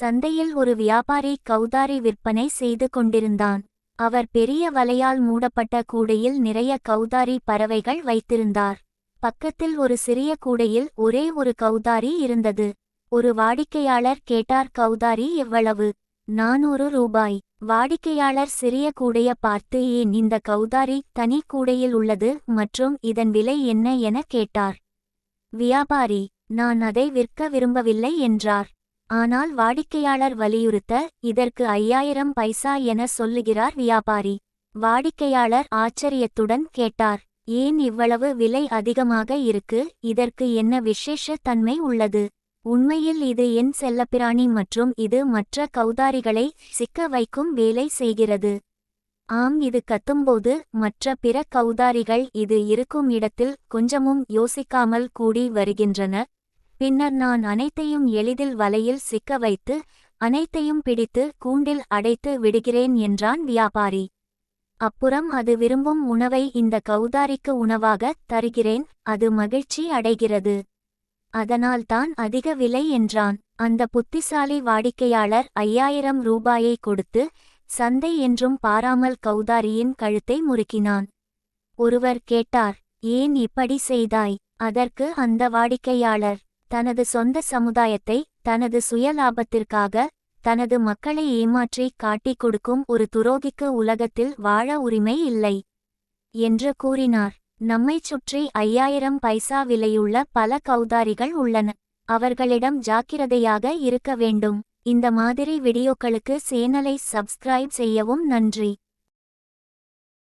சந்தையில் ஒரு வியாபாரி கௌதாரி விற்பனை செய்து கொண்டிருந்தான். அவர் பெரிய வலையால் மூடப்பட்ட கூடையில் நிறைய கௌதாரி பறவைகள் வைத்திருந்தார். பக்கத்தில் ஒரு சிறிய கூடையில் ஒரே ஒரு கௌதாரி இருந்தது. ஒரு வாடிக்கையாளர் கேட்டார் கௌதாரி எவ்வளவு? நானூறு ரூபாய். வாடிக்கையாளர் சிறிய கூடைய பார்த்து ஏன் இந்த கௌதாரி தனி கூடையில் உள்ளது மற்றும் இதன் விலை என்ன? என கேட்டார். வியாபாரி நான் அதை விற்க விரும்பவில்லை என்றார். ஆனால் வாடிக்கையாளர் வலியுறுத்த இதற்கு ஐயாயிரம் பைசா என சொல்லுகிறார் வியாபாரி. வாடிக்கையாளர் ஆச்சரியத்துடன் கேட்டார் ஏன் இவ்வளவு விலை அதிகமாக இருக்கு? இதற்கு என்ன விசேஷ தன்மை உள்ளது? உண்மையில் இது என் செல்லப்பிராணி மற்றும் இது மற்ற கௌதாரிகளை சிக்க வைக்கும் வேலை செய்கிறது. ஆம் இது கத்தும்போது மற்ற பிற கௌதாரிகள் இது இருக்கும் இடத்தில் கொஞ்சமும் யோசிக்காமல் கூடி வருகின்றன. பின்னர் நான் அனைத்தையும் எளிதில் வலையில் சிக்க வைத்து அனைத்தையும் பிடித்து கூண்டில் அடைத்து விடுகிறேன் என்றான் வியாபாரி. அப்புறம் அது விரும்பும் உணவை இந்த கௌதாரிக்கு உணவாக தருகிறேன் அது மகிழ்ச்சி அடைகிறது. அதனால்தான் அதிக விலை என்றான். அந்த புத்திசாலி வாடிக்கையாளர் ஐயாயிரம் ரூபாயை கொடுத்து சந்தை என்றும் பாராமல் கௌதாரியின் கழுத்தை முறுக்கினான். ஒருவர் கேட்டார் ஏன் இப்படி செய்தாய்? அதற்கு அந்த வாடிக்கையாளர் தனது சொந்த சமுதாயத்தை தனது சுயலாபத்திற்காக தனது மக்களை ஏமாற்றி காட்டிக் கொடுக்கும் ஒரு துரோகிக்கு உலகத்தில் வாழ உரிமை இல்லை என்று கூறினார். நம்மைச் சுற்றி ஐயாயிரம் பைசா விலையுள்ள பல கௌதாரிகள் உள்ளன. அவர்களிடம் ஜாக்கிரதையாக இருக்க வேண்டும். இந்த மாதிரி வீடியோக்களுக்கு சேனலை சப்ஸ்கிரைப் செய்யவும் நன்றி.